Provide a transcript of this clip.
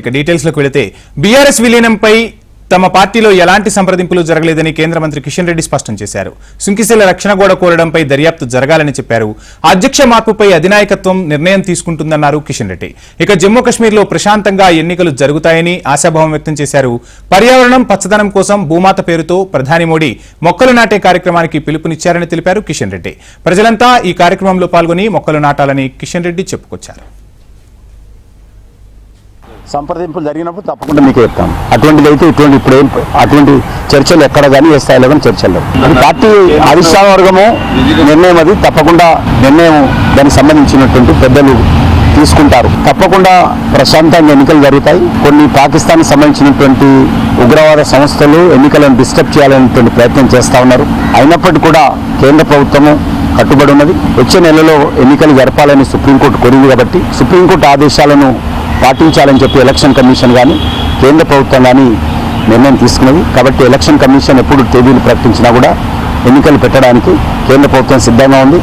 ఇక డీటెయిల్స్లోకి వెళితే బీఆర్ఎస్ విలీనంపై తమ పార్టీలో ఎలాంటి సంప్రదింపులు జరగలేదని కేంద్ర మంత్రి కిషన్ రెడ్డి స్పష్టం చేశారు. సుంకిశీల రక్షణ గోడ కోరడంపై దర్యాప్తు జరగాలని చెప్పారు. అధ్యక్ష మార్పుపై అధినాయకత్వం నిర్ణయం తీసుకుంటుందన్నారు కిషన్ రెడ్డి. ఇక జమ్మూ కశ్మీర్లో ప్రశాంతంగా ఎన్నికలు జరుగుతాయని ఆశాభావం వ్యక్తం చేశారు. పర్యావరణం పచ్చదనం కోసం భూమాత పేరుతో ప్రధాని మోడీ మొక్కలు నాటే కార్యక్రమానికి పిలుపునిచ్చారని తెలిపారు కిషన్ రెడ్డి. ప్రజలంతా ఈ కార్యక్రమంలో పాల్గొని మొక్కలు నాటాలని కిషన్ రెడ్డి చెప్పుకొచ్చారు. సంప్రదింపులు జరిగినప్పుడు తప్పకుండా మీకు చెప్తాం. అటువంటిది అయితే ఇటువంటి ఇప్పుడు ఏం అటువంటి చర్చలు ఎక్కడ కానీ ఏ స్థాయిలో కానీ చర్చలు అది పార్టీ అధిష్టాన వర్గము నిర్ణయం అది. తప్పకుండా నిర్ణయం దానికి సంబంధించినటువంటి పెద్దలు తీసుకుంటారు. తప్పకుండా ప్రశాంతంగా ఎన్నికలు జరుగుతాయి. కొన్ని పాకిస్తాన్ సంబంధించినటువంటి ఉగ్రవాద సంస్థలు ఎన్నికలను డిస్టర్బ్ చేయాలనేటువంటి ప్రయత్నం చేస్తా ఉన్నారు. అయినప్పటికీ కూడా కేంద్ర ప్రభుత్వము కట్టుబడి ఉన్నది. వచ్చే నెలలో ఎన్నికలు జరపాలని సుప్రీంకోర్టు కోరింది కాబట్టి సుప్రీంకోర్టు ఆదేశాలను పాటించాలని చెప్పి ఎలక్షన్ కమిషన్ కానీ కేంద్ర ప్రభుత్వం కానీ నిర్ణయం తీసుకున్నది. కాబట్టి ఎలక్షన్ కమిషన్ ఎప్పుడు తేదీలు ప్రకటించినా కూడా ఎన్నికలు పెట్టడానికి కేంద్ర ప్రభుత్వం సిద్ధంగా ఉంది.